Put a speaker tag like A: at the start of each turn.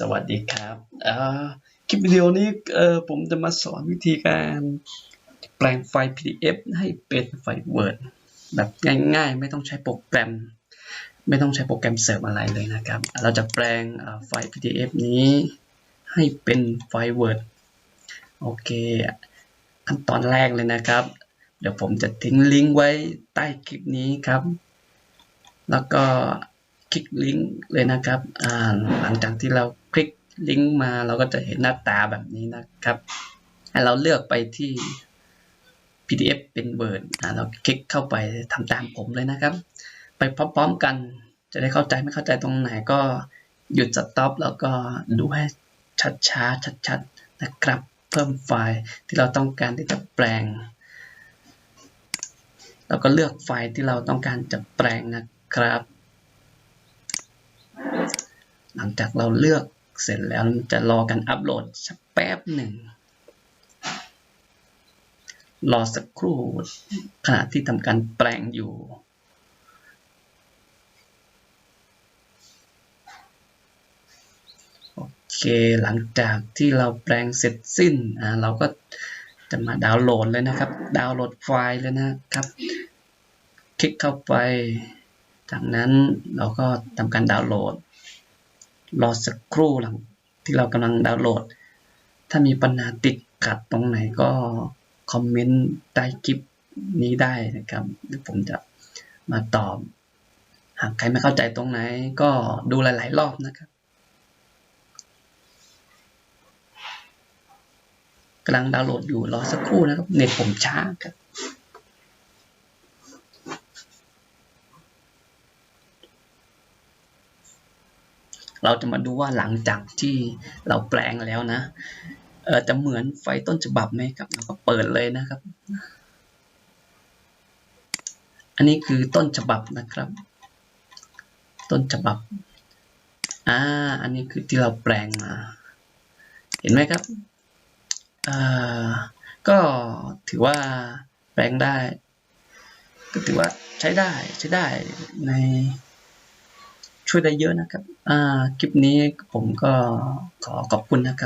A: สวัสดีครับคลิปวิดีโอนี้ผมจะมาสอนวิธีการแปลงไฟล์ PDF ให้เป็นไฟล์ Word แบบง่ายๆ ไม่ต้องใช้โปรแกรม ไม่ต้องใช้โปรแกรมเสริมอะไรเลยนะครับ เราจะแปลงไฟล์ PDF นี้ให้เป็นไฟล์ Word โอเคขั้นตอนแรกเลยนะครับ เดี๋ยวผมจะทิ้งลิงก์ไว้ใต้คลิปนี้ครับ แล้วก็ คลิกลิงก์เลยนะครับหลังจากที่เราคลิกลิงก์มาเราก็จะเห็นหน้าตาแบบนี้นะครับให้เราเลือกไปที่ PDF เป็น Word อ่าเราคลิกเข้าไปทำตามผมเลยนะครับ ไปพร้อมๆกันจะได้เข้าใจไม่เข้าใจตรงไหนก็หยุดสต็อปแล้วก็ดูให้ชัดๆชัดๆนะครับ เพิ่มไฟล์ที่เราต้องการที่จะแปลงเราก็เลือกไฟล์ที่เราต้องการจะแปลงนะครับ หลังจากเราเลือกเสร็จแล้วจะรอกันอัปโหลดสักแป๊บหนึ่ง รอสักครู่ขณะที่ทำการแปลงอยู่โอเคหลังจากที่เราแปลงเสร็จสิ้นอ่าเราก็จะมาดาวน์โหลดเลยนะครับ ดาวน์โหลดไฟล์เลยนะครับ คลิกเข้าไป จากนั้นเราก็ทำการดาวน์โหลด รอสักครู่หลังที่เรากำลังดาวน์โหลด ถ้ามีปัญหาติดขัดตรงไหนก็คอมเมนต์ใต้คลิปนี้ได้นะครับเดี๋ยวผมจะมาตอบ หากใครไม่เข้าใจตรงไหนก็ดูหลาย ๆ รอบนะครับกำลังดาวน์โหลดอยู่รอสักครู่นะครับเน็ตผมช้าครับ เราจะมาดูว่าหลังจากที่เราแปลงแล้วนะเออจะเหมือนไฟต้นฉบับไหมครับเราก็เปิดเลยนะครับ อันนี้คือต้นฉบับนะครับ ต้นฉบับอ่าอันนี้คือที่เราแปลงมา เห็นไหมครับอ่าก็ถือว่าแปลงได้ ก็ถือว่าใช้ได้ใช้ได้ใน ช่วยได้เยอะนะครับ อ่า คลิปนี้ผมก็ขอขอบคุณนะครับ